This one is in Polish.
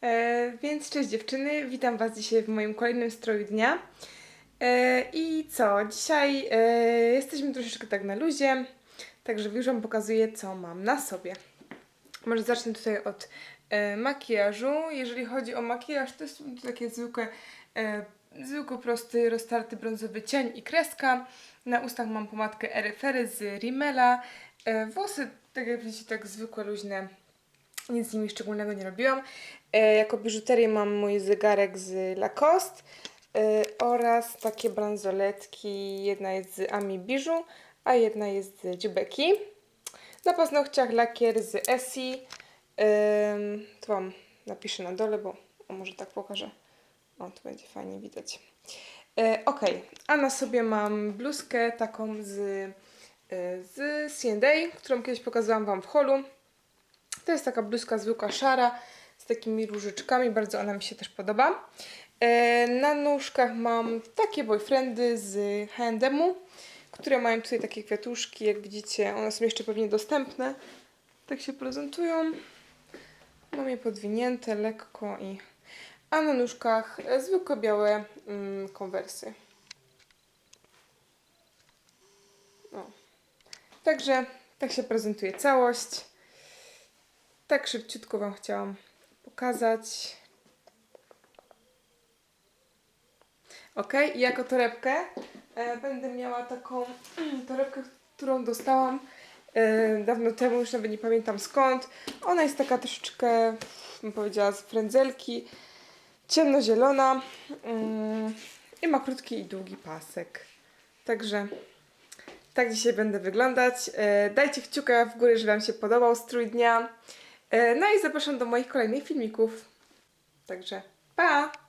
E, więc cześć dziewczyny, witam Was dzisiaj w moim kolejnym stroju dnia. E, I co, dzisiaj e, jesteśmy troszeczkę tak na luzie, także już Wam pokazuję, co mam na sobie. Może zacznę tutaj od makijażu. Jeżeli chodzi o makijaż, to jest takie zwykłe zwykły, prosty, roztarty brązowy cień i kreska. Na ustach mam pomadkę Eryfery z Rimmela. E, włosy, tak jak widzicie, tak zwykłe, luźne, nic z nimi szczególnego nie robiłam. E, jako biżuterię mam mój zegarek z Lacoste e, oraz takie bransoletki. Jedna jest z Ami Biżu, a jedna jest z Dziubeki. Na paznokciach lakier z Essie. Ym, to Wam napiszę na dole, bo może tak pokażę. O, tu będzie fajnie widać. E, ok, a na sobie mam bluzkę taką z, e, z C&A, którą kiedyś pokazałam Wam w holu. To jest taka bluzka zwykła, szara, z takimi różyczkami, bardzo ona mi się też podoba. E, na nóżkach mam takie boyfriendy z H&M-u, które mają tutaj takie kwiatuszki, jak widzicie, one są jeszcze pewnie dostępne. Tak się prezentują. Mam je podwinięte lekko i... A na nóżkach zwykłe białe mm, konwersy. O. Także tak się prezentuje całość. Tak szybciutko Wam chciałam pokazać. Ok, i jako torebkę e, będę miała taką torebkę, którą dostałam e, dawno temu, już nawet nie pamiętam skąd. Ona jest taka troszeczkę, bym powiedziała, z frędzelki, ciemnozielona mm, i ma krótki i długi pasek. Także tak dzisiaj będę wyglądać. E, dajcie kciuka w górę, jeżeli Wam się podobał strój dnia. E, no i zapraszam do moich kolejnych filmików. Także pa!